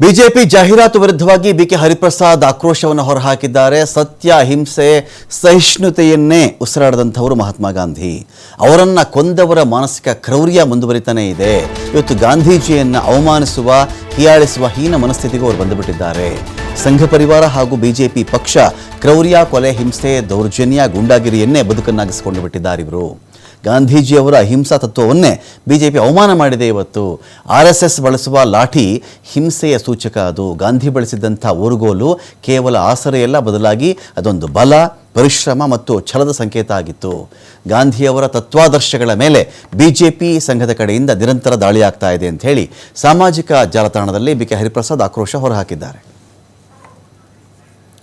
BJP ಜಾಹೀರಾತು ವಿರುದ್ಧವಾಗಿ BK Hariprasad ಆಕ್ರೋಶವನ್ನು ಹೊರಹಾಕಿದ್ದಾರೆ. ಸತ್ಯ, ಹಿಂಸೆ, ಸಹಿಷ್ಣುತೆಯನ್ನೇ ಉಸಿರಾಡದಂಥವರು ಮಹಾತ್ಮ ಗಾಂಧಿ. ಅವರನ್ನು ಕೊಂದವರ ಮಾನಸಿಕ ಕ್ರೌರ್ಯ ಮುಂದುವರಿತಾನೇ ಇದೆ. ಇವತ್ತು ಗಾಂಧೀಜಿಯನ್ನ ಅವಮಾನಿಸುವ, ಹೀಯಾಳಿಸುವ ಹೀನ ಮನಸ್ಥಿತಿಗೂ ಅವರು ಬಂದುಬಿಟ್ಟಿದ್ದಾರೆ. ಸಂಘ ಪರಿವಾರ ಹಾಗೂ ಬಿಜೆಪಿ ಪಕ್ಷ ಕ್ರೌರ್ಯ, ಕೊಲೆ, ಹಿಂಸೆ, ದೌರ್ಜನ್ಯ, ಗೂಂಡಾಗಿರಿಯನ್ನೇ ಬದುಕನ್ನಾಗಿಸಿಕೊಂಡು ಬಿಟ್ಟಿದ್ದಾರೆ ಇವರು. ಗಾಂಧೀಜಿಯವರ ಅಹಿಂಸಾ ತತ್ವವನ್ನೇ ಬಿಜೆಪಿ ಅವಮಾನ ಮಾಡಿದೆ ಇವತ್ತು. ಆರ್ ಎಸ್ ಎಸ್ ಬಳಸುವ ಲಾಠಿ ಹಿಂಸೆಯ ಸೂಚಕ ಅದು. ಗಾಂಧಿ ಬಳಸಿದ್ದಂಥ ಊರುಗೋಲು ಕೇವಲ ಆಸರೆಯಲ್ಲ ಬದಲಾಗಿ ಅದೊಂದು ಬಲ, ಪರಿಶ್ರಮ ಮತ್ತು ಛಲದ ಸಂಕೇತ ಆಗಿತ್ತು. ಗಾಂಧಿಯವರ ತತ್ವಾದರ್ಶಗಳ ಮೇಲೆ ಬಿಜೆಪಿ ಸಂಘದ ಕಡೆಯಿಂದ ನಿರಂತರ ದಾಳಿಯಾಗ್ತಾ ಇದೆ ಅಂತ ಹೇಳಿ ಸಾಮಾಜಿಕ ಜಾಲತಾಣದಲ್ಲಿ ಬಿ ಕೆ ಹರಿಪ್ರಸಾದ್ ಆಕ್ರೋಶ ಹೊರಹಾಕಿದ್ದಾರೆ.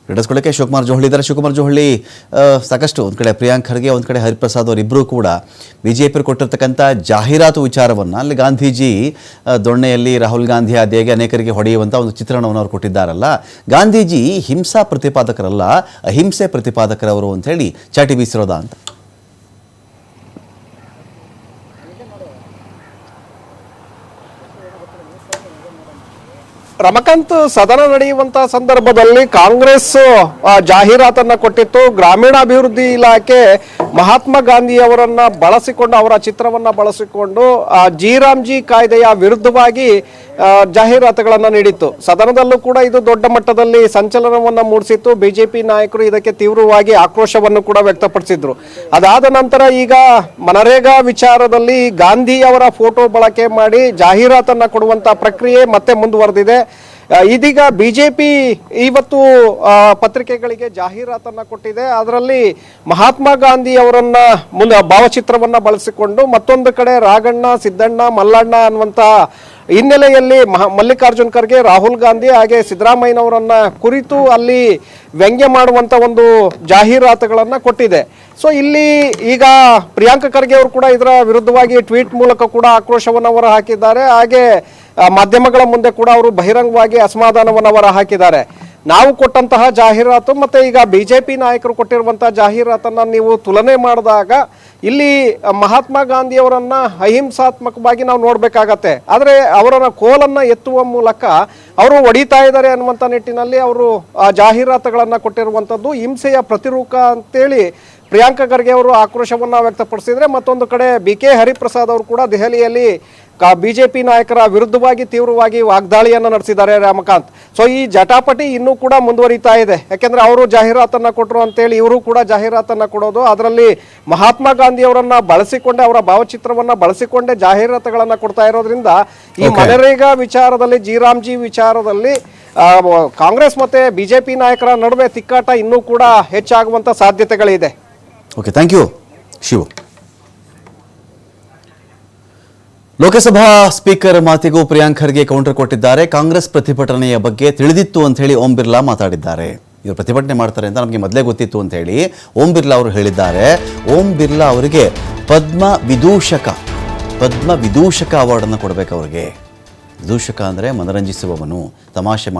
ಹಿಡಿಸ್ಕೊಳ್ಳೋಕ್ಕೆ ಶಿವಕುಮಾರ್ ಜೋಹಳಿ ಇದ್ದಾರೆ. ಶಿವಕುಮಾರ್ ಜೋಹಳಿ ಸಾಕಷ್ಟು ಒಂದು ಕಡೆ ಪ್ರಿಯಾಂಕ್ ಖರ್ಗೆ, ಒಂದು ಕಡೆ ಹರಿಪ್ರಸಾದ್ ಅವರಿಬ್ಬರೂ ಕೂಡ ಬಿ ಜೆ ಪಿ ಕೊಟ್ಟಿರ್ತಕ್ಕಂಥ ಜಾಹೀರಾತು ವಿಚಾರವನ್ನು ಅಲ್ಲಿ ಗಾಂಧೀಜಿ ದೊಣ್ಣೆಯಲ್ಲಿ ರಾಹುಲ್ ಗಾಂಧಿ ಆದಿಯಾಗಿ ಅನೇಕರಿಗೆ ಹೊಡೆಯುವಂಥ ಒಂದು ಚಿತ್ರಣವನ್ನು ಅವರು ಕೊಟ್ಟಿದ್ದಾರಲ್ಲ. ಗಾಂಧೀಜಿ ಹಿಂಸಾ ಪ್ರತಿಪಾದಕರಲ್ಲ, ಅಹಿಂಸೆ ಪ್ರತಿಪಾದಕರವರು ಅಂತ ಹೇಳಿ ಚಾಟಿ ಬೀಸಿರೋದಾ ಅಂತ. ರಮಕಾಂತ್ ಸದನ ನಡೆಯುವಂತ ಸಂದರ್ಭದಲ್ಲಿ ಕಾಂಗ್ರೆಸ್ ಜಾಹೀರಾತನ್ನ ಕೊಟ್ಟಿತ್ತು. ಗ್ರಾಮೀಣಾಭಿವೃದ್ಧಿ ಇಲಾಖೆ ಮಹಾತ್ಮ ಗಾಂಧಿ ಅವರನ್ನ ಬಳಸಿಕೊಂಡು ಅವರ ಚಿತ್ರವನ್ನ ಬಳಸಿಕೊಂಡು ಆ, ಜಿ ಕಾಯ್ದೆಯ ವಿರುದ್ಧವಾಗಿ ಜಾಹೀರಾತುಗಳನ್ನು ನೀಡಿತ್ತು. ಸದನದಲ್ಲೂ ಕೂಡ ಇದು ದೊಡ್ಡ ಮಟ್ಟದಲ್ಲಿ ಸಂಚಲನವನ್ನ ಮೂಡಿಸಿತ್ತು. ಬಿಜೆಪಿ ನಾಯಕರು ಇದಕ್ಕೆ ತೀವ್ರವಾಗಿ ಆಕ್ರೋಶವನ್ನು ಕೂಡ ವ್ಯಕ್ತಪಡಿಸಿದ್ರು. ಅದಾದ ನಂತರ ಈಗ ಮನರೇಗಾ ವಿಚಾರದಲ್ಲಿ ಗಾಂಧಿ ಅವರ ಫೋಟೋ ಬಳಕೆ ಮಾಡಿ ಜಾಹೀರಾತನ್ನ ಕೊಡುವಂತ ಪ್ರಕ್ರಿಯೆ ಮತ್ತೆ ಮುಂದುವರೆದಿದೆ. ಇದೀಗ ಬಿಜೆಪಿ ಇವತ್ತು ಪತ್ರಿಕೆಗಳಿಗೆ ಜಾಹೀರಾತನ್ನ ಕೊಟ್ಟಿದೆ. ಅದರಲ್ಲಿ ಮಹಾತ್ಮ ಗಾಂಧಿ ಅವರನ್ನ ಮುಂದೆ ಭಾವಚಿತ್ರವನ್ನ ಬಳಸಿಕೊಂಡು ಮತ್ತೊಂದು ಕಡೆ ರಾಘಣ್ಣ ಸಿದ್ದಣ್ಣ, ಮಲ್ಲಣ್ಣ ಅನ್ನುವಂತ ಹಿನ್ನೆಲೆಯಲ್ಲಿ ಮಲ್ಲಿಕಾರ್ಜುನ್ ಖರ್ಗೆ, ರಾಹುಲ್ ಗಾಂಧಿ ಹಾಗೆ ಸಿದ್ದರಾಮಯ್ಯನವರನ್ನ ಕುರಿತು ಅಲ್ಲಿ ವ್ಯಂಗ್ಯ ಮಾಡುವಂತ ಒಂದು ಜಾಹೀರಾತುಗಳನ್ನ ಕೊಟ್ಟಿದೆ. ಸೊ, ಇಲ್ಲಿ ಈಗ ಪ್ರಿಯಾಂಕ ಖರ್ಗೆ ಅವರು ಕೂಡ ಇದರ ವಿರುದ್ಧವಾಗಿ ಟ್ವೀಟ್ ಮೂಲಕ ಕೂಡ ಆಕ್ರೋಶವನ್ನು ಅವರು ಹಾಕಿದ್ದಾರೆ ಹಾಗೆ ಮಾಧ್ಯಮಗಳ ಮುಂದೆ ಕೂಡ ಅವರು ಬಹಿರಂಗವಾಗಿ ಅಸಮಾಧಾನವನ್ನು ಅವರ ಹಾಕಿದ್ದಾರೆ ನಾವು ಕೊಟ್ಟಂತಹ ಜಾಹೀರಾತು ಮತ್ತೆ ಈಗ ಬಿಜೆಪಿ ನಾಯಕರು ಕೊಟ್ಟಿರುವಂತಹ ಜಾಹೀರಾತನ್ನ ನೀವು ತುಲನೆ ಮಾಡಿದಾಗ ಇಲ್ಲಿ ಮಹಾತ್ಮ ಗಾಂಧಿಯವರನ್ನ ಅಹಿಂಸಾತ್ಮಕವಾಗಿ ನಾವು ನೋಡ್ಬೇಕಾಗತ್ತೆ. ಆದ್ರೆ ಅವರ ಕೋಲನ್ನ ಎತ್ತುವ ಮೂಲಕ ಅವರು ಒಡಿತಾ ಇದ್ದಾರೆ ಅನ್ನುವಂಥ ನಿಟ್ಟಿನಲ್ಲಿ ಅವರು, ಆ, ಜಾಹೀರಾತುಗಳನ್ನ ಕೊಟ್ಟಿರುವಂಥದ್ದು ಹಿಂಸೆಯ ಪ್ರತಿರೂಪ ಅಂತೇಳಿ ಪ್ರಿಯಾಂಕ ಖರ್ಗೆ ಅವರು ಆಕ್ರೋಶವನ್ನ ವ್ಯಕ್ತಪಡಿಸಿದ್ರೆ ಮತ್ತೊಂದು ಕಡೆ ಬಿ ಕೆ ಹರಿಪ್ರಸಾದ್ ಅವರು ಕೂಡ ದೆಹಲಿಯಲ್ಲಿ ಬಿಜೆಪಿ ನಾಯಕರ ವಿರುದ್ಧವಾಗಿ ತೀವ್ರವಾಗಿ ವಾಗ್ದಾಳಿಯನ್ನು ನಡೆಸಿದ್ದಾರೆ ರಾಮಕಾಂತ್. ಸೊ ಈ ಜಟಾಪಟಿ ಇನ್ನೂ ಕೂಡ ಮುಂದುವರಿತಾ ಇದೆ. ಯಾಕೆಂದ್ರೆ ಅವರು ಜಾಹೀರಾತನ್ನ ಕೊಟ್ಟರು ಅಂತೇಳಿ ಇವರು ಕೂಡ ಜಾಹೀರಾತನ್ನ ಕೊಡೋದು. ಅದರಲ್ಲಿ ಮಹಾತ್ಮ ಗಾಂಧಿ ಅವರನ್ನ ಬಳಸಿಕೊಂಡೆ ಅವರ ಭಾವಚಿತ್ರವನ್ನ ಬಳಸಿಕೊಂಡೇ ಜಾಹೀರಾತುಗಳನ್ನ ಕೊಡ್ತಾ ಇರೋದ್ರಿಂದ ಈ ಮನರೇಗಾ ವಿಚಾರದಲ್ಲಿ ಜಿ ವಿಚಾರದಲ್ಲಿ ಕಾಂಗ್ರೆಸ್ ಮತ್ತೆ ಬಿಜೆಪಿ ನಾಯಕರ ನಡುವೆ ತಿಕ್ಕಾಟ ಇನ್ನೂ ಕೂಡ ಹೆಚ್ಚಾಗುವಂತ ಸಾಧ್ಯತೆಗಳಿದೆ. Okay thank you Shivu. Lok Sabha speaker ಮಾತಿಗೂ ಪ್ರಿಯಾಂಕ್ ಖರ್ಗೆ ಕೌಂಟರ್ ಕೊಟ್ಟಿದ್ದಾರೆ. ಕಾಂಗ್ರೆಸ್ ಪ್ರತಿಭಟನೆಯ ಬಗ್ಗೆ ತಿಳಿದಿತ್ತು ಅಂತ ಹೇಳಿ ಓಂ ಬಿರ್ಲಾ ಮಾತಾಡಿದ್ದಾರೆ. ಇವರು ಪ್ರತಿಭಟನೆ ಮಾಡ್ತಾರೆ ಅಂತ ನಮಗೆ ಮೊದಲೇ ಗೊತ್ತಿತ್ತು ಅಂತ ಹೇಳಿ ಓಂ ಬಿರ್ಲಾ ಅವರು ಹೇಳಿದ್ದಾರೆ. ಓಂ ಬಿರ್ಲಾ ಅವರಿಗೆ ಪದ್ಮ ವಿದೂಷಕ ಪದ್ಮ ವಿದೂಷಕ ಅವಾರ್ಡನ್ನು ಕೊಡಬೇಕು ಅವರಿಗೆ. ವಿದೂಷಕ ಅಂದರೆ ಮನರಂಜಿಸುವವನು, ತಮಾಷೆ